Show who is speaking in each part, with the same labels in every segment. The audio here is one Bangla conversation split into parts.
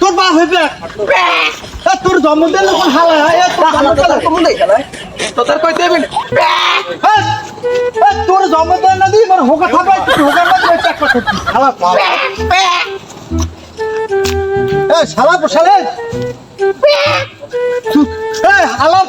Speaker 1: তোর বাপ হইবে তোর জন্মদিন হালা
Speaker 2: তোর কই দেবেন
Speaker 1: তোর জন্মদিন না দিই মানে হোকা থাকা হোকা হালা শালা পোশালে এ হালা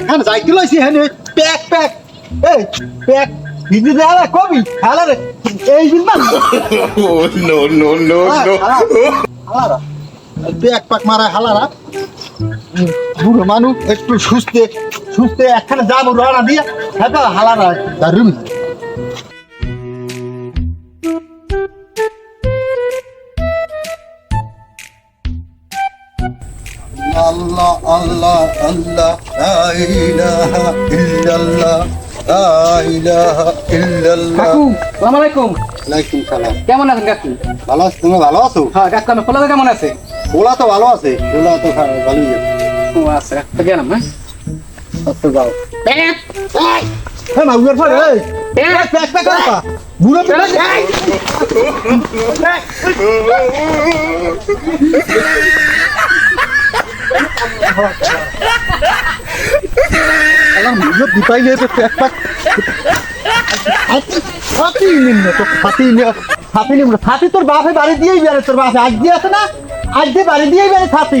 Speaker 1: এখন যাইতে লইছি হ্যাঁ প্যাক প্যাক এই প্যাক হিন্দি দেখালা কবি রে এই দিন না. হালারা প্যাক পাক মারা হালারা বুড়ো মানুষ একটু সুস্থে সুস্থে একখানে যাব রওনা দিয়ে হ্যাঁ হালারা দারুণ। আল্লাহ আল্লাহ আল্লাহ ইলাহা ইল্লাল্লাহ ইলাহা ইল্লাল্লাহ।
Speaker 2: কাকু সালাম আলাইকুম।
Speaker 1: আলাইকুম সালাম।
Speaker 2: কেমন আছেন কাকু?
Speaker 1: ভালো আছো তুমি ভালো আছো?
Speaker 2: হ্যাঁ কাকু আমি কেমন আছে?
Speaker 1: ওলা তো ভালো আছে ওলা তো ভালোই আছে।
Speaker 2: গেলাম হ্যাঁ?
Speaker 1: তো যাও হ্যাঁ মাগুর পরে এই। প্যাক প্যাক প্যাক করবা বুড়ো প্যাক আলাম বুঝো দিপাই নিয়ে তো প্যাক প্যাক। হাতি নিম্ন তো হাতি হাতি নিম্ন হাতি তোর বাপে বাড়ি দিয়েই বেড়ে তোর বাপে আজ দিয়ে আছে না? আজ দিয়ে বাড়ি দিয়েই বেড়ে হাতি।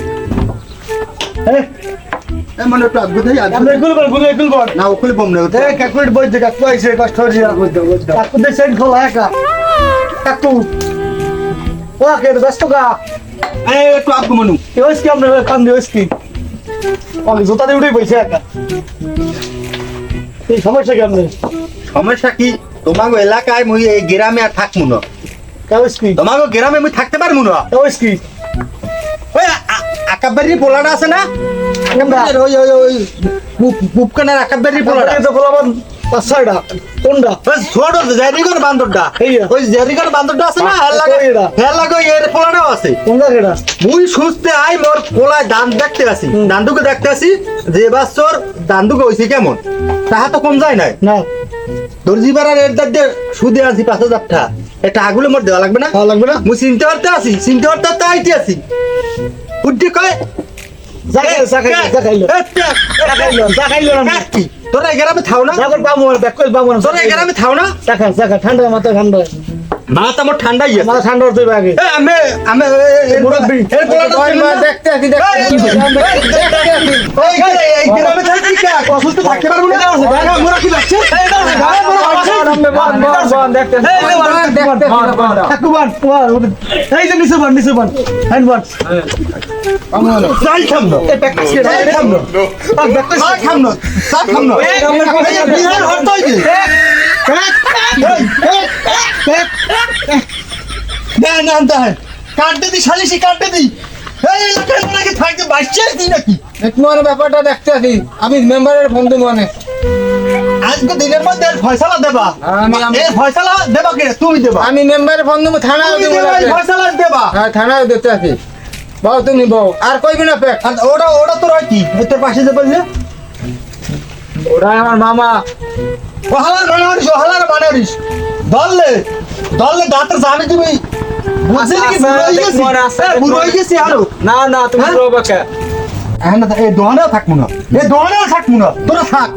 Speaker 1: মানে
Speaker 3: বল।
Speaker 1: না বম না
Speaker 3: এ বই যে কাকু আইছে কষ্ট হয়ে কাকু দে সেন খোলা একা। কাকু। কে
Speaker 1: মনু
Speaker 3: কি আমরা কি জোতা দিয়ে উঠে বইছে একা। এই সমস্যা কি আমাদের
Speaker 1: সমস্যা কি? তোমাগো এলাকায় মুই এই গ্রামে আর থাকব না।
Speaker 3: কাউস কি
Speaker 1: তোমাগো গ্রামে মুই থাকতে পারব না।
Speaker 3: কাউস কি
Speaker 1: আকাবারি পোলাটা আছে না? ওই ওই ওই পুপকানের আকাবারি পোলাটা।
Speaker 3: তো বলবান কোনটা?
Speaker 1: ওই ছোট জেরিগর বান্দরটা।
Speaker 3: যে।
Speaker 1: ওই জেরিগর বান্দরটা আছে না? হেল লাগে হেল লাগে এর পোলাটাও আছে।
Speaker 3: কোনটা কেডা
Speaker 1: মুই সুস্থে আই মোর পোলায় দান দেখতে আসি। দান্দুকে দেখতে আসি যে বাচ্চর দান্দুকে হইছে কেমন। তাহা তো কম যায় নাই।
Speaker 3: না।
Speaker 1: দর্জি পাড়ার এর সুদে আছি পাঁচ হাজার টাকা। এটা আগুলো মোর দেওয়া লাগবে না।
Speaker 3: লাগবে না?
Speaker 1: মুই চিনতে পারতে আছি চিনতে পারতে তো আইতে আছি উঠতে কয়? তোরা এই গ্রামে থাও না?
Speaker 3: পাবো না
Speaker 1: তোরা এই গ্রামে থাও না?
Speaker 3: ঠান্ডা মাথা ঠান্ডা।
Speaker 1: মাথা আমার ঠান্ডাই আছে
Speaker 3: মাথা ঠান্ডা হতে
Speaker 1: এ, আমি আমি
Speaker 3: মুরব্বি।
Speaker 1: এর পোলাটা
Speaker 3: ওই দেখতে আছি দেখতে
Speaker 1: এই,
Speaker 3: আছি
Speaker 1: এই, এই, এই গ্রামে থাকি কে? অসুস্থ থাকতে পারব না? হ্যাঁ, মোরা কি লাগছে? এই, দাও, দাও, মোরা লাগছে?
Speaker 3: ঠাকুরবান এই যে নিচে বান নিচে বান হ্যান্ড বান
Speaker 1: যাই খাম না। না। না। কাটতে দি সালিশি কাটতে দি এই নাকি থাকতে দি নাকি?
Speaker 3: ব্যাপারটা দেখতে আমি মেম্বারের ফোন দেবো মানে।
Speaker 1: আজকে দিনের মধ্যে এর ফয়সালা দেবা? এর ফয়সালা দেবা কে? তুমি দেবা।
Speaker 3: আমি মেম্বারের ফোন দেবো থানায় দেবো
Speaker 1: দেবা এই ফয়সালা দেবা।
Speaker 3: হ্যাঁ থানায় আছি বউ তুমি বউ। আর কইবি না পেক।
Speaker 1: ওটা ওটা তোর কি? তোর পাশে যে বললে?
Speaker 3: ওরা আমার মামা।
Speaker 1: ও হালার মানে হরিস ও হালার মানে। দললে দললে দাঁতের জানি তুমি। হয়ে
Speaker 3: মনে
Speaker 1: হয়ে
Speaker 3: না না তুমি
Speaker 1: হ্যাঁ? এখন এই দোকানেও থাকব না। এই দোকানেও থাকব না। তোরা থাক।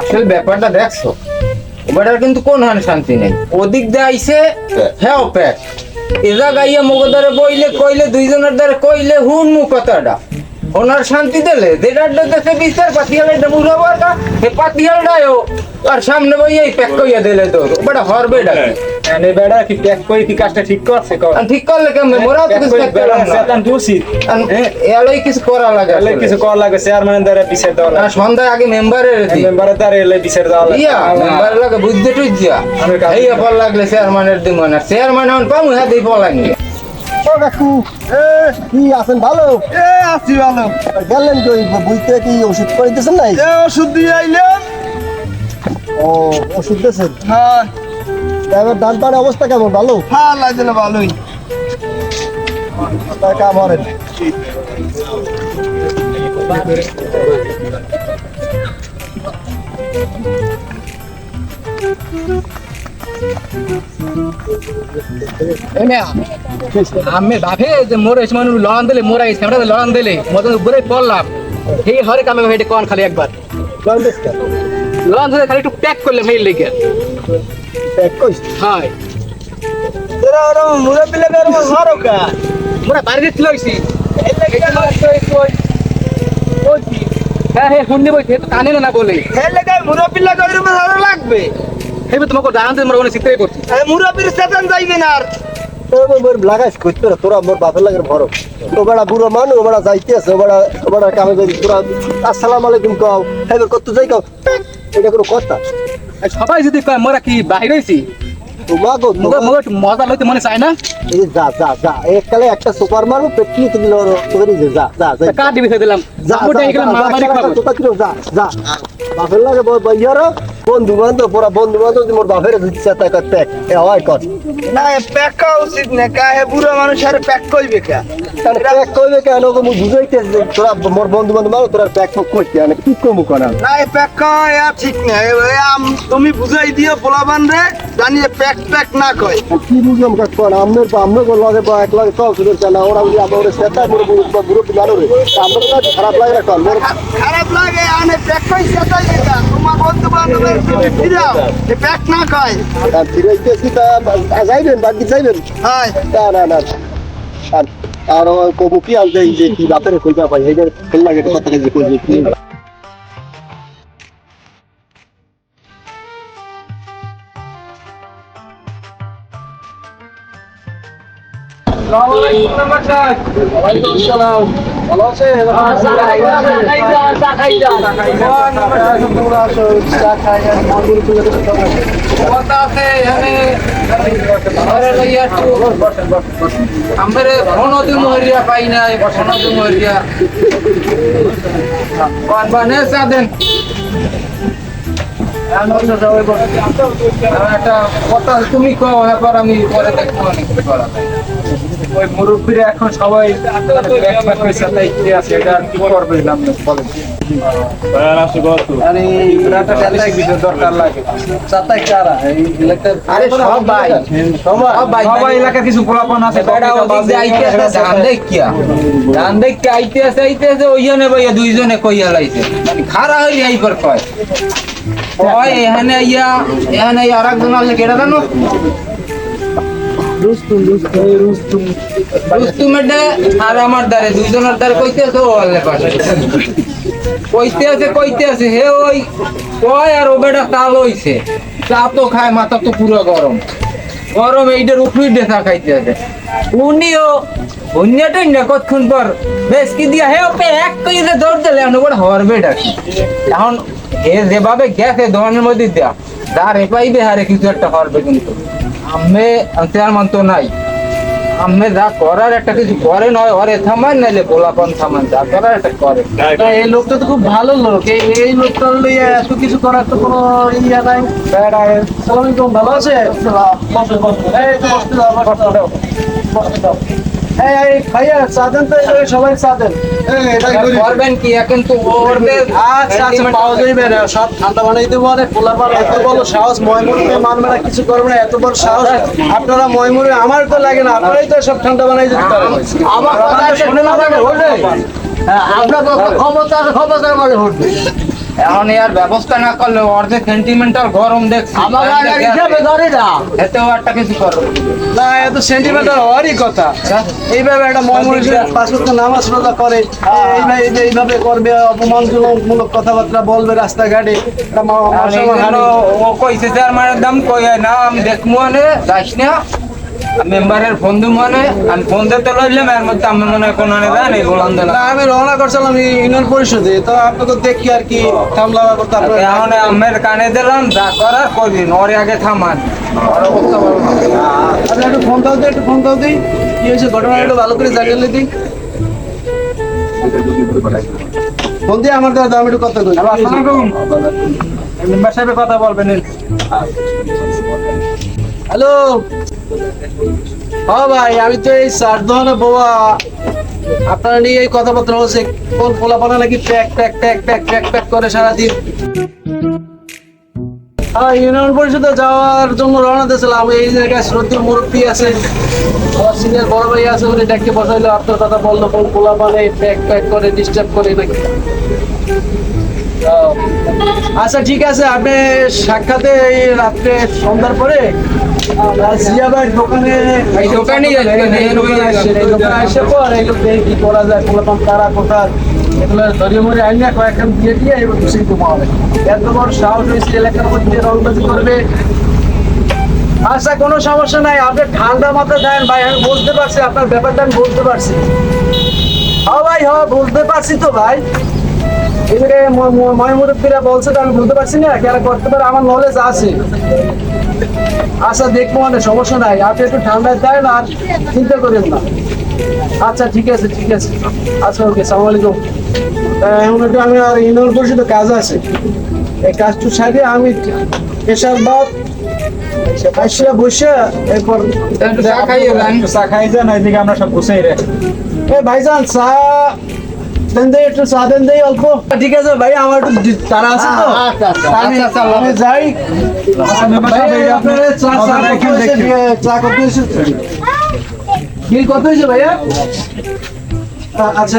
Speaker 4: আসলে ব্যাপারটা দেখছ? ওটার কিন্তু কোন হান শান্তি নেই। ওদিক দিয়ে আইসে হ্যাঁ প্যাক এজা গাইয়া মগদারে বইলে কইলে দুইজনের দ্বারা কইলে হুন মু কথাটা। ওনার শান্তি দিলে যেটার দেশে বিচার পাতিয়ালটা বুঝাবার কা হে পাতিয়ালটাও আর সামনে বই এই প্যাক কইয়া দিলে তো। বড় হরবে ডাকে
Speaker 3: এনে বেড়া কি প্যাক করে কি কাজটা ঠিক করছে কর।
Speaker 4: আর ঠিক করলে কেমন? মোরাও তো কিছু করতে পারলাম না।
Speaker 3: সেতান দোষী।
Speaker 4: এলাই কিছু করা লাগে
Speaker 3: এলে কিছু কর লাগে চেয়ারম্যানের দ্বারা বিচার
Speaker 4: আর
Speaker 3: লাগে।
Speaker 4: সন্ধ্যায় আগে মেম্বারের
Speaker 3: মেম্বারের দ্বারা এলে বিচার লাগে।
Speaker 4: ইয়া মেম্বার লাগে বুঝতে টুইয়া
Speaker 3: আমি
Speaker 4: এই পর লাগলে চেয়ারম্যানের দিব না। চেয়ারম্যান হন পামু হ্যাঁ দিই পলাঙ্গে
Speaker 5: ও কাকু। কি আছেন ভালো?
Speaker 3: এ আছি ভালো।
Speaker 5: গেলেন কই? বুঝতে কি ওষুধ করে দিতেছেন নাই?
Speaker 3: এ ওষুধ দিয়ে আইলাম
Speaker 5: ও ওষুধ দিতেছেন
Speaker 3: হ্যাঁ।
Speaker 5: এবার ধান পানের অবস্থা কেমন? ভালো?
Speaker 3: হ্যাঁ লাগছে না ভালোই।
Speaker 5: তার কাম হরেন
Speaker 2: আমি ভাবে যে মোর এসে মানুষ লড়ান দিলে মোরা এই স্যামটা লড়ান দিলে মতন উপরে পড়লাম এই হরে কামে হেঁটে কোন খালি একবার। লড়ান ধরে খালি একটু প্যাক করলে মেইল লেগে।
Speaker 5: এক কইস
Speaker 2: হয়।
Speaker 3: তোরা ওরা মুড়ে পিলে বের মারো কা
Speaker 2: মোরা বাড়ি দিতে লাগছি হ্যাঁ হ্যাঁ শুনতে বলছি কানে না বলে।
Speaker 3: হেলে গায় মুড়ে পিলে কইরে মারো লাগবে?
Speaker 2: হেবে তোমাকে জানাতে মোর মনে চিত্রাই করছি।
Speaker 3: যাইবে না আর।
Speaker 5: লাগাইস কইতে না তোরা মোর বাপের লাগের ভরো ও বেড়া বুড়ো মানুষ ও বেড়া যাইতে আছে ও বেড়া ও বেড়া কামে করি তোরা আসসালামু আলাইকুম কও। এবার কত যাই কও? এটা কোনো কথা।
Speaker 2: সবাই যদি কয় মোরা কি বাইরে হইছি
Speaker 5: তো মা গো
Speaker 2: মোর মোর একটু মজা লইতে মনে চায় না?
Speaker 5: যা যা যা। এককালে একটা সুপার মারবো তুমি যা যা যা
Speaker 2: দিবি দিলাম।
Speaker 5: যা যা যা বন্ধু বান্ধব পুরা বন্ধু বান্ধব মোর বাপের দিচ্ছে তাই করতে এ হয় কর।
Speaker 3: না প্যাক করা উচিত না কাহে বুড়ো মানুষ আর প্যাক কইবে কা?
Speaker 5: তাহলে প্যাক করবে কেন মুই বুঝাইতে তোরা মোর বন্ধু বান্ধব মারো তোরা প্যাক করতে আনে কি কমু কোনা?
Speaker 3: না এই প্যাক করা ঠিক না। এ এ আম- তুমি বুঝাই দিও পোলাবান রে জানিয়ে প্যাক প্যাক না কয়।
Speaker 5: কি বুঝলাম কাক কোন? আমনের আমনের গো লাগে বা এক লাগে সব না ওরা বলি আমার সেটা মোর বুড়ো বুড়ো রে আমার খারাপ লাগে না
Speaker 3: খারাপ লাগে আনে প্যাক কই সেটাই এটা তোমার বন্ধু এ প্যাক না কয়
Speaker 5: আর ফিরাইতেছি তা যাইবেন বাকি যাইবেন?
Speaker 3: হ্যাঁ।
Speaker 5: না না না। আর আর কবু কি আনতে যে কি বাপের কইবা পাই এই যে লাগে কথা যে কই
Speaker 4: আমরে ফোনও মহরিয়া পাই নাই ফোনও মহরিয়া কোন বানে সাদেন একটা কথা, তুমি আমি পরে করা
Speaker 3: ওই মুরব্বীরা এখন সবাই ব্যাক পয়সা লাইতে আছে, এটা কি করবে বলেন।
Speaker 4: দুইজনে কইয়া লাইছে। খারা হইলে এই পর কয়। কয় এখানে আইয়া এখানে আর একজন আছে কেটা জানো? আর আমার দ্বারে দুইজনের দ্বারে কইতে আছে পাশে। কইতে আছে কইতে আছে, হে ওই কয় আর ও বেটা তাল হইছে চা তো খায়, মাথা তো পুরো গরম। গরম এইটার উপরই ডেসা খাইতে উনিও অন্যটাই না কতক্ষণ পর বেশ কি দিয়া, হে ওপে, এক কইলে দৌড় দিলে এখন হরবে এখন এ যেভাবে গেছে দোকানের মধ্যে দেয়া যারে পাইবে, হারে কিছু একটা হরবে কিন্তু। আমি চেয়ারমান তো নাই। আমি যা করার একটা কিছু করে নয় ওরে থামান নাইলে পোলাপন থামান যা করার একটা করে।
Speaker 3: এই লোকটা তো খুব ভালো লোক। এই এই লোকটা লইয়া এত কিছু করার তো কোনো ইয়া নাই। সালাম আলাইকুম ভালো আছে? দাও দাও। ভাইয়া সাধন তো সবাই সাধন
Speaker 1: এই, এটাই করি।
Speaker 4: করবেন কি? এখন তো
Speaker 3: আচ্ছা আচ্ছা পাওয়া যাইবে না সব ঠান্ডা বানাই দেবো আরে এত বড় সাহস ময়মুরে মানবে না কিছু করবে না এত বড় সাহস আপনারা ময়মুরে আমার তো লাগে না আপনারাই তো সব ঠান্ডা বানাই দিতে পারেন।
Speaker 5: আমার কথা শুনে না লাগে হলে আপনার ক্ষমতা ক্ষমতার মানে হচ্ছে।
Speaker 4: এখন এর ব্যবস্থা না করলে অর্ধেক সেন্টিমেন্টাল গরম দেখছি
Speaker 5: আমার হিসাবে ধরে না।
Speaker 4: এতেও একটা কিছু করবে
Speaker 3: না এত সেন্টিমেন্টাল হওয়ারই কথা। এইভাবে একটা ময়মুরে পাঁচশত নামাজ রোজা করে এইভাবে এইভাবে করবে অপমানজনকমূলক কথাবার্তা বলবে রাস্তাঘাটে।
Speaker 4: ও কইছে যে আমার দাম কই না আমি দেখব যাস না। মেম্বারের ফোন দিব মানে আমি ফোন দিতে লইলাম এর মধ্যে আমি মনে হয় কোনো জানি গোলাম দিলাম
Speaker 3: না আমি রওনা করছিলাম ইউনিয়ন পরিষদে তো আপনাকে দেখি আর কি থামলা করতে
Speaker 4: এখন আমের কানে দিলাম যা করার করবি আগে থামান। না।
Speaker 3: আচ্ছা একটু ফোন দাও দিই একটু ফোন দাও দিই কি হয়েছে ঘটনা একটু ভালো করে জানিয়ে দিই। ফোন দিয়ে আমার দাদা আমি একটু কথা কই।
Speaker 2: মেম্বার সাহেবের কথা বলবেন।
Speaker 3: হ্যালো? হ্যাঁ ভাই, আমি তো এই ধরনের বাবা আপনারা নিয়ে এই কথাবার্তা হচ্ছে, কোন পোলাপানা নাকি প্যাক প্যাক প্যাক প্যাক প্যাক প্যাক করে সারাদিন? হ্যাঁ ইউনিয়ন পরিষদে যাওয়ার জন্য রওনা দিয়েছিলাম। এই জায়গায় শ্রদ্ধা মুরব্বী আছে, আমার সিনিয়র বড় ভাই আছে, উনি ডেকে বসাইলো, আপনার কথা বলল, কোন পোলাপানে প্যাক প্যাক করে ডিস্টার্ব করে নাকি? আচ্ছা ঠিক আছে আপনি সাক্ষাতে এই রাত্রে সন্ধ্যার পরে দোকানে দোকানে দোকানে কি করা যায় পোলাপান তারা কোথায় এগুলো ধরিয়ে মরে আইনা কয়েকখান দিয়ে দিয়ে এবার খুশি কমা হবে এত বড় সাহস হয়েছে এলাকার মধ্যে রংবাজি করবে। আচ্ছা কোনো সমস্যা নাই আপনি ঠান্ডা মাথা দেন ভাই আমি বুঝতে পারছি আপনার ব্যাপারটা আমি বুঝতে পারছি। হ্যাঁ ভাই হ্যাঁ বুঝতে পারছি তো ভাই। এদিকে ময়মুরব্বীরা বলছে তো আমি বুঝতে পারছি না কেন করতে পারে আমার নলেজ আছে। আচ্ছা দেখব মানে সমস্যা নাই। আপনি একটু ঠান্ডায় দেন আর চিন্তা করেন না। আচ্ছা ঠিক আছে ঠিক আছে। আচ্ছা ওকে সালাম আলাইকুম। তা এখন একটু আমি আর ইউনিয়ন পরিষদে কাজ আছে। এই কাজটু সারিয়ে আমি এসব বাদ আসিয়া বসে এরপর
Speaker 4: চা যান।
Speaker 2: চা খাই যান ওইদিকে আমরা সব গুছাই রে
Speaker 3: এ ভাইজান চা দেন দেই একটু চা দেন দেই অল্প। ঠিক আছে ভাই আমার একটু তারা আছে তো।
Speaker 5: আচ্ছা, আচ্ছা,
Speaker 3: আমি
Speaker 4: আচ্ছা,
Speaker 3: আমি যাই। আপনার চা চা কত বিল কত হয়েছে ভাইয়া? আচ্ছা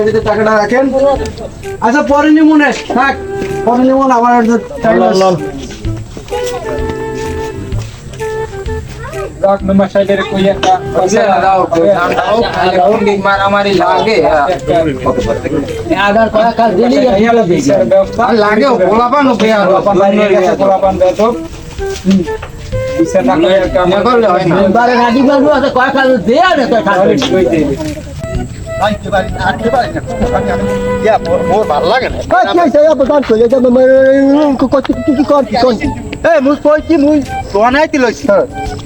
Speaker 3: এটাতে টাকাটা রাখেন। আচ্ছা পরে নিমুন থাক পরে নিমুন আমার টাইম আছে।
Speaker 2: যাক মেম্বার সাহেবের কই একটা
Speaker 4: দাও, দাও, খালি কুন্ডি মারামারি লাগে হ্যাঁ।
Speaker 5: আগার কয়েক কাজ দিলি
Speaker 4: আর
Speaker 2: বাইরে গেছে পোলাপান বেতক বিচার না করে
Speaker 4: করলে হয় না
Speaker 5: বারে রাজি বাবু আছে কাজ দেয়া না তো
Speaker 1: ইয়া, মোর- ভালো লাগে না।
Speaker 5: কি কর কি কর
Speaker 1: এই মুই কই কি মুই বানাইতে লইছি।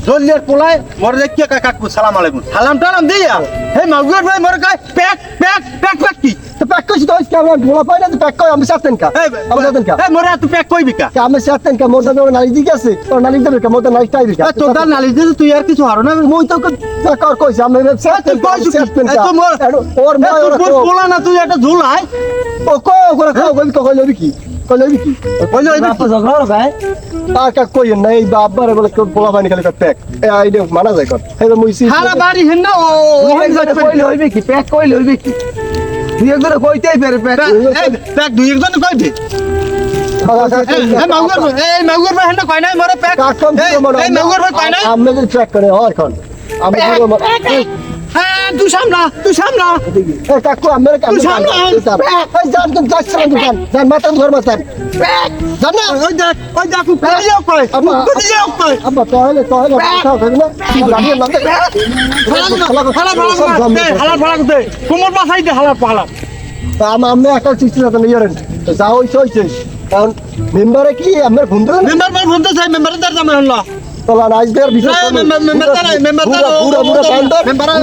Speaker 1: জল্লিয়ার পোলায় মরে দেখিয়া কাকা কাকু সালাম আলাইকুম। সালাম টালাম দিয়া হে মাগুর ভাই মরে কাই প্যাক প্যাক প্যাক প্যাক কি?
Speaker 5: তো প্যাক করছি তো আজকে আমরা ভোলা পাই না তো প্যাক করে আমি সারতেন কা? আমি সারতেন কা?
Speaker 1: মরে তুই প্যাক কইবি কা?
Speaker 5: আমি সারতেন কা? মোটা মোটা নালি দিকে আছে। তো নালি দেবে কা? মোটা নালি টাই দিকে
Speaker 1: তোর দাল নালিশ দিতে তুই আর কিছু হারো না।
Speaker 5: মই তো কর কইছি আমি সারতেন
Speaker 1: তুই কইছিস কি? তো মোর-
Speaker 5: ওর মই ওর
Speaker 1: পোলা না তুই একটা ঝুলাই
Speaker 5: ও কো করে খাও কই কই লবি কি? কই লবি কি?
Speaker 1: কইলো এই
Speaker 5: আর কা কই না এই বাবার বলে পোলা পানি খালি প্যাক। এই আইডে মানা যায় কর। এই মুইছি
Speaker 1: সারা বাড়ি হেন না ও
Speaker 5: কইলে হইবে কি? প্যাক কইলে হইবে কি? দুই একজনে কইতেই পারে প্যাক।
Speaker 1: প্যাক দুই একজন কইবি এই মাগুর ভাই এই মাগুর ভাই হেন না কই নাই? মরে প্যাক। এই মাগুর ভাই কই নাই?
Speaker 5: আমি যদি ট্র্যাক করে হয় এখন। আমি পুরো
Speaker 1: হ্যাঁ তুই সামলা তুই সামলা।
Speaker 5: কাকু আমার কাম
Speaker 1: তুই সামনে আয়।
Speaker 5: এই জান তুমি যাচ্ছ না দোকান জান মাতাম ঘর মাতাম জান না।
Speaker 1: ওই দেখ ওই দেখ কোথায় যাও কই। কোথায় যাও কই।
Speaker 5: আব্বা তাহলে তাহলে খাও খাবে না। লাগিয়ে না
Speaker 1: হালার ভাড়া করতে কোমর বাসাই দে হালার পালা
Speaker 5: আম আমি একটা চিঠি না নিয়ে যা হইছে হইছে। কারণ মেম্বারে কি আমার
Speaker 1: মেম্বার ফোন মেম্বার দার জামে হল্লা
Speaker 5: তোলা নাইস
Speaker 1: মেম্বার- মেম্বার মেম্বার
Speaker 5: পুরো পুরো
Speaker 1: মেম্বার-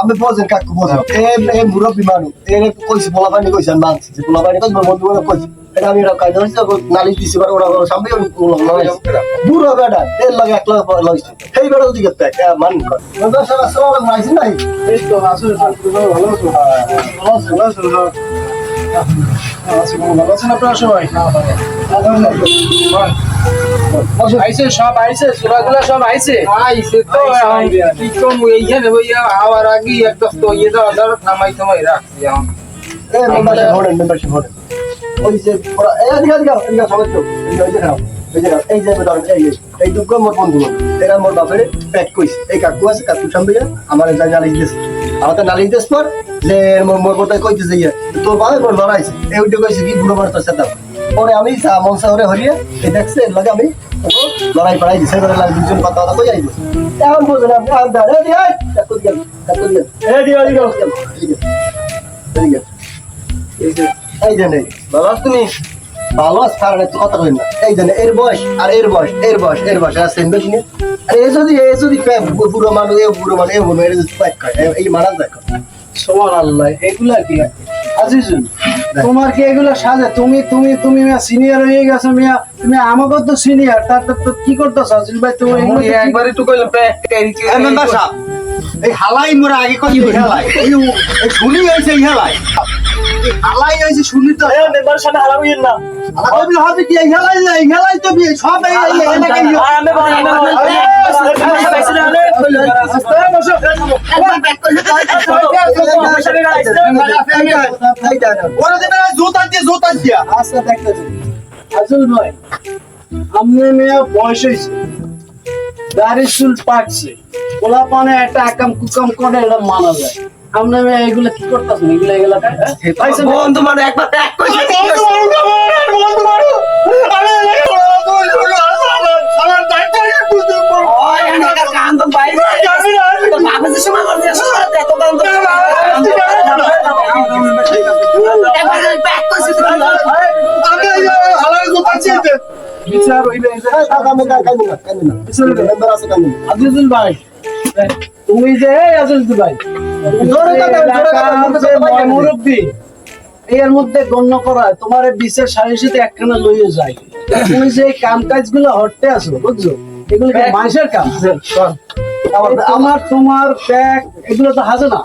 Speaker 5: আমি বোঝেন কাকু বোঝেন এ মুরব্বী মানুষ এ কইছে বলা পানি কইছে মানছি যে পানি কইছে বন্ধু বলে কইছে। এটা আমি এটা কায়দা হইছে নালিশ দিছি বার ওরা ওরা সামনে আমি বুড়ো বেটা এর লাগে এক লাখ লাগাইছে সেই বেটা যদি গেতে মান কর। নজর সারা সারা নাই
Speaker 3: এই তো আসলে ভালো আছো। ভালো আছো ভালো আছো ভালো আছেন আপনারা সবাই? আইছে সব আইছে সুরাগুলা সব আইছে?
Speaker 4: আইছে তো কি কমু এইখানে বইয়া আওয়ার আগে একটা তো ইয়ে দাও থামাই রাখছি এখন।
Speaker 5: মেম্বারশিপ হোল্ডেন মেম্বারশিপ হোল্ডেন ওই যে ওরা এই দিকে দিকে দিকে সবাই তো এই যে এই যে এই ধরেন এই এই দুঃখ মোর বন্ধু এরা মোর বাপের পেট কইছে এই কাকু আছে কাকু সামনে আমার যা নালিশ দিস আমার তো নালিশ দিস পর যে মোর বোধহয় কইতেছে ইয়ে তোর বাবা মোর লড়াইছে এই উঠে কইছে কি বুড়ো তোর সাথে পরে আমি চা মনসা ওরে হরিয়ে এই দেখছে এর লাগে আমি লড়াই পড়াই দিছে এবারে লাগে দুজন কথা কথা কই যাইব এখন বুঝে না আমি আন্দা রে দি আই কাকু দিল কাকু দিল এ দি আই দিল ঠিক আছে এই যে এই যে ভালো আছো তুমি ভালো আছো একটু কথা কই না এই যে এর বয়স আর এর বয়স এর বয়স এর বয়স আর সেম বেশি নেই আর এ যদি এ যদি বুড়ো মানুষ এ বুড়ো মানুষ এ বুড়ো এটা যদি প্যাক খায় এই মারা
Speaker 3: সোমান আল্লাহ এগুলা কি? আজিজুল তোমার কি এগুলা সাজে? তুমি তুমি তুমি সিনিয়র হয়ে গেছো মিয়া তুমি আমাকে তো সিনিয়র তার তো- কি করতেছ? আজিজুল ভাই তুমি
Speaker 4: একবার একটু কইলে প্র্যাকটিক্যালি
Speaker 1: এই হালাই মোরা আগে কই হেলাই শুনি হইছে এই হেলাই। শুনি তো
Speaker 3: মেম্বার না
Speaker 1: কি হেলাই হেলাই তো বি সব এই এই
Speaker 3: আচ্ছা গাড়ি চুল পাকছে গোলা পানে একটা আকাম কুকাম করে এটা মানা যায় আপনি এগুলো কি করতেছেন এগুলো এগুলো
Speaker 5: বন্ধু মানে একবার প্যাক কইছে
Speaker 3: বিচার হইলে এই ভাই তুমি যে এই আজিজুল ভাই এর মধ্যে গণ্য করা তোমার বিশ্বের বিশের সাথে একখানা লইয়ে যায়। তুমি যে কাম কাজগুলো হটতে আসো বুঝছ? এগুলো কি মানুষের কাম? আমার তোমার তোমার প্যাক এগুলো তো হাজে না।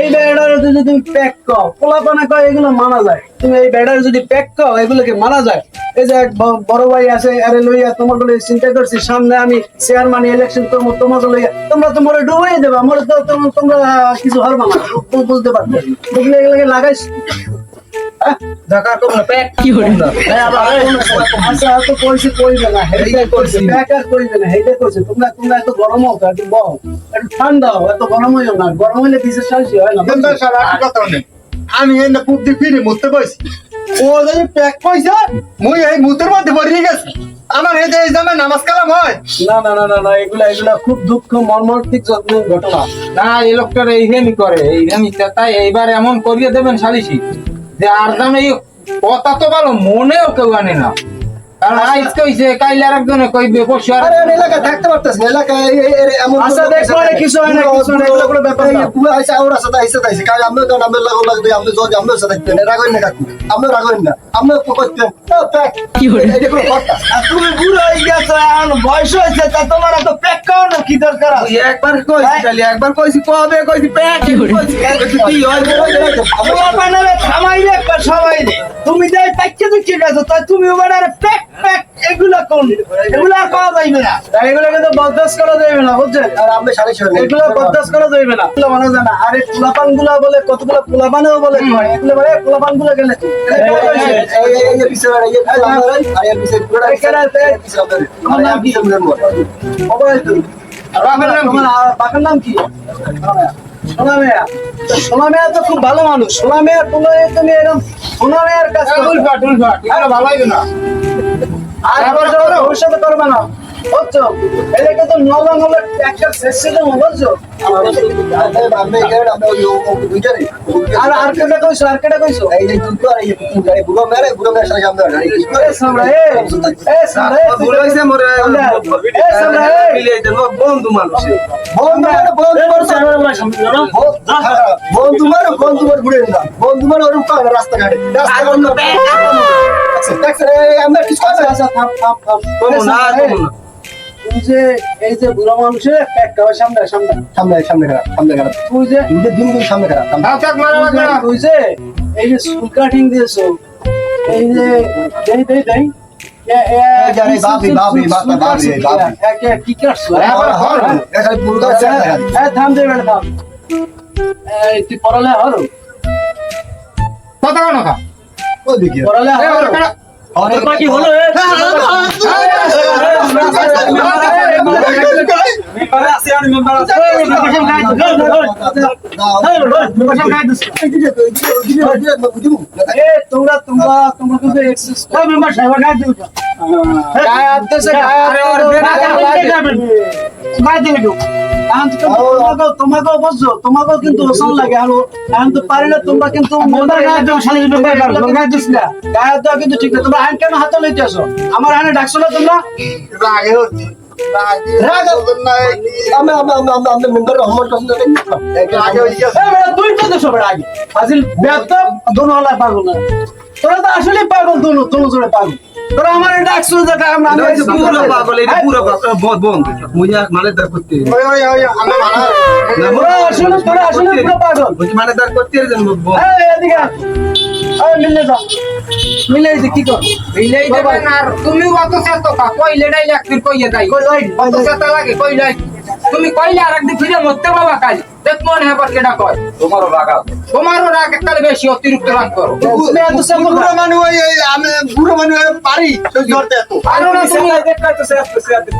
Speaker 3: এই বেড়ার যদি তুমি প্যাক কও পোলাপানা কও এগুলো মানা যায়। তুমি এই বেড়ার যদি প্যাক কও এগুলোকে মানা যায়। এই যে এক বড় ভাই আছে, আরে লইয়া তোমার বলে চিন্তা করছি, সামনে আমি চেয়ারম্যান ইলেকশন করব, তোমার লইয়া তোমরা তো মরে ডুবাই দেবা, মরে তো তোমরা তোমরা কিছু হারবা না। বুঝতে পারবে এগুলো এগুলোকে লাগাইছ? ঠান্ডা হও এত গরম হইও না গরম হইলে বিশেষ হয় না
Speaker 1: মেম্বার সাহেব একটা কথা নেই আমি এই ফিরে মুততে বসি ও যদি প্যাক পয়সা মুই এই মুতের মধ্যে পড়ে গেছি। আমার এই জামে নামাজ কালাম হয়।
Speaker 3: না না না না না এগুলা এগুলা খুব দুঃখ মর্মান্তিক ঘটনা।
Speaker 4: না এই লোকটার এইহেমি করে এইহেমি তাই এইবার এমন করিয়ে দেবেন সালিসি যে আর দাম এই কথা তো ভালো মনেও কেউ আনে না। একবার কইছি একবার কইছি কবে কইছি প্যাক কইছি কি হয়
Speaker 3: তোমার বানারে থামাইলে একবার তুমি যাই গেছো তাই তুমি প্যাক এগুলা কোন? এগুলা আর যাইবে না। এগুলা কিন্তু বরদাস্ত করা যাইবে না বুঝছেন?
Speaker 5: আর আমরা সাড়ে ছয়
Speaker 3: এগুলো বরদাস্ত করা যাইবে না। এগুলো যায় না। আরে পোলাপানগুলা বলে কতগুলো পোলাপানেও বলে কয় এগুলো বলে পোলাপানগুলো গেলে
Speaker 5: এই এই এই পিছে আর এই আমরা আর এই পিছে পুরো
Speaker 3: এখানে আছে-
Speaker 5: পিছে আমরা
Speaker 3: আমার নাম কি? তো। বাপের নাম কি? খুব ভালো মানুষ। সোনা মেয়া তুলনায় তুমি এরকম সোনা মেয়ার কাজ করো
Speaker 4: উলফাট উলফাট। এগুলো ভালো না।
Speaker 3: আর এবার যাও ভবিষ্যতে করবে না। বুঝছ তো একটা শেষ বুঝছ আর আর কেটে কইছো আর কেটে কইছো
Speaker 5: এই যে দুটো আর এই গাড়ি বুড়ো মেরে বুড়ো মেরে সাথে আমরা গাড়ি
Speaker 3: এ সামরা এ এ সামরা এ
Speaker 4: হইছে মোরে
Speaker 3: এ সামরা এ
Speaker 4: মিলিয়ে বন্ধু মানুষ
Speaker 5: বন্ধু মানে বন্ধু বন্ধু মানে বন্ধু মানে ঘুরে না বন্ধু মানে ওরকম রাস্তাঘাটে রাস্তা ট্যাক্স ট্যাক্স আমরা কিছু
Speaker 3: আচ্ছা আচ্ছা থাম থাম থাম
Speaker 4: না, না।
Speaker 3: তুই যে এই যে বুড়ো মানুষের একটা সামনে সামনে
Speaker 5: সামনে সামনে খারাপ সামনে খারাপ
Speaker 3: তুই যে
Speaker 5: দিন দিন সামনে খারাপ সামনে
Speaker 4: দাও চাক মারা লাগবে না।
Speaker 3: তুই যে এই যে স্কুল কাটিং দিয়েছ এই যে দেই দেই দেই এ- এ-
Speaker 5: এই যে, এই বাবি, বাবি,
Speaker 3: চুল
Speaker 5: বাবি,
Speaker 3: কাটছো
Speaker 5: বাবি,
Speaker 3: কি?
Speaker 5: বাবি।
Speaker 3: এ- এ- কি কাটছো?
Speaker 5: হ্যাঁ, যাচ্ছে।
Speaker 3: এ, থাম দে থাম তুই পড়ালে হলো
Speaker 4: কোনো খা
Speaker 3: পড়ালে?
Speaker 5: অনেক
Speaker 3: বাকি হলো তোমরা তোমরা তোমরা কিন্তু এক্সেস গায়ে হাত দিয়েছে, গায়ে হাত
Speaker 4: আরে, ওর বেটা
Speaker 3: দিয়েছে। এখন তো তোমাকেও বুঝছ তোমাকেও কিন্তু ওসন লাগে আর এখন তো পারি না তোমরা কিন্তু গায়ে দেওয়া গায়ে গায়ে কিন্তু ঠিক না তোমরা আইন কেন হাতে লইতে আসো। আমার আইনে ডাকছো না তোমরা?
Speaker 5: আমি আমি আমি আমি আমি মেম্বার আগে ওই
Speaker 3: এ বেটা, তুই তো দেশো বেটা আগে ফাজিল বেয়াদব দোনো হলা পাগল না। তোরা তো আসলে পাগল দোনো দোনো জোরে পাগল। তোরা আমার ডাকছো যে আমরা আমি
Speaker 4: পুরো পাগল, এটা পুরো পাগল। বন্ধ, বন্ধ। মুইয়া মানেদার করতে।
Speaker 3: তোরা আসলে তোরা আসলে পুরো পাগল।
Speaker 4: বলছি মানেদার করতে
Speaker 3: এদিকে মিলে যাও। মিলে যে কি কর?
Speaker 4: বিলেই দেবেন আর তুমিও অত চেত কা কইলে নাই একদিন কইয়ে যাই। অত চেত লাগে কইলে তুমি কইলে আর একদিন ফিরে মরতে বাবা কাল। হয় কেডা কয়? তোমারও রাগ তোমারও রাগ একটা বেশি অতিরিক্ত রাগ করো।
Speaker 3: তুমি এত
Speaker 1: বুড়ো মানুষ আমি বুড়ো মানুষ পারি সহ্য করতে এত।
Speaker 4: আরও না তুমি।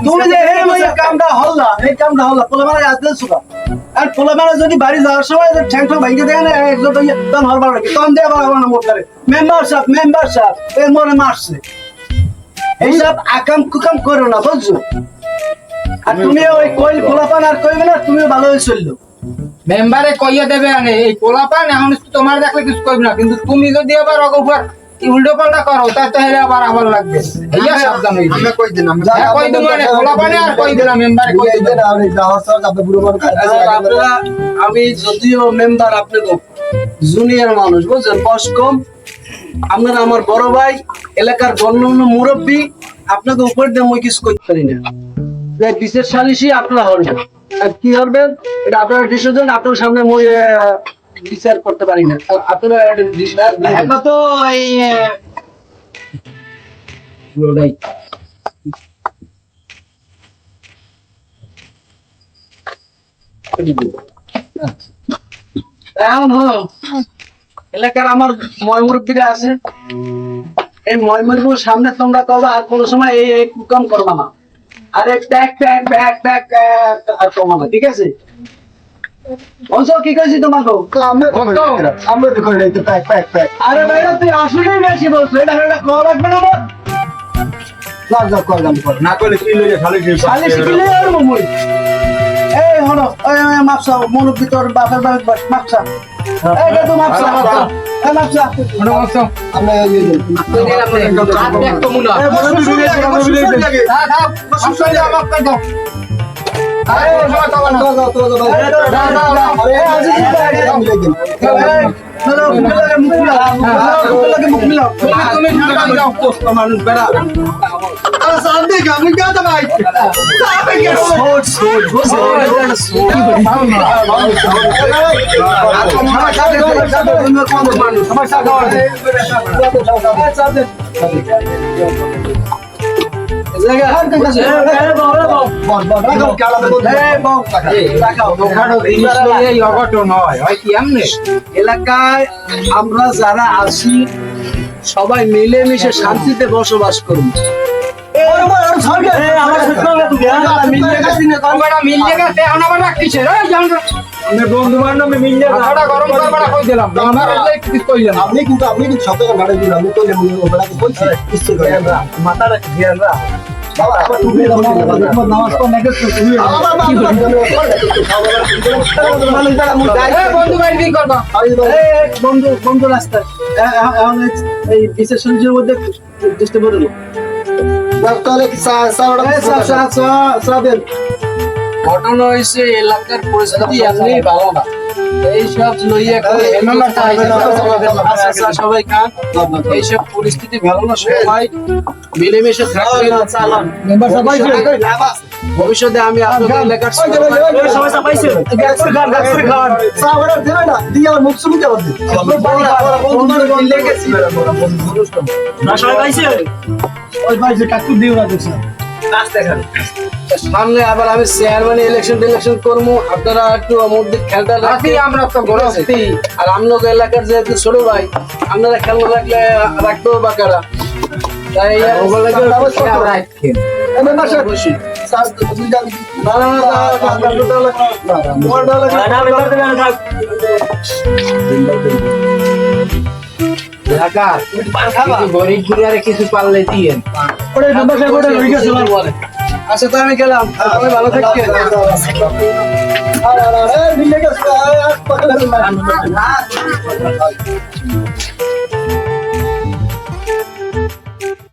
Speaker 3: তুমি যে এই ওই কামটা হল্লা এই কামটা হল্লা। পোলা মারা আসলে সুদা আর পোলা মারা যদি বাড়ি যাওয়ার সময় দেয় না একজন তো তখন হরবার নাকি তখন দিয়ে আবার আমার নাম করে। মেম্বার সাহেব মেম্বার সাহেব এর মনে মারছে এইসব আকাম কুকাম করো না বুঝছ? আর তুমি ওই কইল পোলাপান আর কইবে না তুমিও ভালো হয়ে চলল।
Speaker 4: মেম্বারে কইয়া দেবে আনে এই পোলাপান এখন তোমার দেখলে কিছু কইব না কিন্তু তুমি যদি আবার অগফার উল্টো পাল্টা করো তা তাহলে আবার আমার লাগবে। এইয়া সাবধান হইবে
Speaker 1: আমি কই দিলাম?
Speaker 4: হ্যাঁ, কই দিম মানে পোলাপানে আর কই দিলাম মেম্বারে কই দিলাম।
Speaker 5: আপনি বুড়ো মানুষ
Speaker 3: আপনারা আমি যদিও মেম্বার আপনাকে জুনিয়র মানুষ বুঝছেন বয়স কম। আপনারা আমার বড় ভাই এলাকার গণ্যমান্য মুরব্বী আপনাকে উপর দিয়ে মই কিছু করতে পারি না। যে বিশেষ সালিশি আপনারা হবেন আর কি হবেন এটা আপনারা ডিসিশন আপনার সামনে মই বিচার করতে পারি না। আপনারা decision
Speaker 1: তো এই
Speaker 4: পুরোটাই।
Speaker 3: এখন হলো এলাকার আমার ময় মুরব্বীরা আছে। এই ময় মুরব্বীর সামনে তোমরা কবা আর কোনো সময় এই এই কাম করবা না। আর ট্যাক ট্যাক ব্যাক ট্যাক আর কমাবো ঠিক আছে? বলছো কি কইছি তোমাকে?
Speaker 5: আমরা তো করে তো প্যাক প্যাক প্যাক
Speaker 3: আরে ভাইরা তুই আসলে বেশি বলছো এটা এটা কল রাখবে না
Speaker 5: না কল গান কর
Speaker 1: না করলে কি লইয়া খালি কি
Speaker 3: খালি আর মই এই হলো এই এই মাপসা মুরব্বী তোর বাপের বাড়ি বস মাপসা এই তো মাপসা মাপসা এই মাপসা
Speaker 4: মনে হচ্ছে
Speaker 5: আমরা এই
Speaker 4: হাত দেখ তো মুলা
Speaker 3: এই বসো
Speaker 1: লাগে
Speaker 4: দাও দাও অসুবিধা দাও মাফ করে দাও আরে ওসব তো না
Speaker 5: তো তো তো ভাই
Speaker 4: দাও দাও দাও
Speaker 5: আরে আজি মিলে দিন
Speaker 3: চলো মুখে মুখ মিলাও মুখ মিলাও
Speaker 4: তুমি ঠান্ডা যাও পোস্ট মানুষ বেড়া
Speaker 3: এলাকায় আমরা যারা আছি সবাই মিলেমিশে শান্তিতে বসবাস করুন
Speaker 4: করে
Speaker 5: আপনি কিন্তু কিন্তু আমি তো বলছি করে
Speaker 4: বন্ধু
Speaker 3: রাস্তায় এই- বিশেষ মধ্যে দৃষ্টি পড়ল ঘটনা হয়েছে এলাকার পরিস্থিতি এমনি ভালো না। ভবিষ্যতে আমি আপনাদের এলাকার সবাই কাকুর দিয়ে ওরা দেখছিলাম সামনে আবার আমি চেয়ারম্যান ইলেকশন টিলেকশন করব আপনারা একটু মধ্যে খেলটা রাখি আমরা তো আর আমলোক এলাকার যেহেতু ছোট ভাই আপনারা খেলা রাখলে রাখতেও বাকারা তাই। না, না, না, না,
Speaker 4: ওটা নাম্বার সেভ ওটা রয়ে গেছে
Speaker 3: আচ্ছা তো আমি গেলাম। ভালো
Speaker 5: থাকবে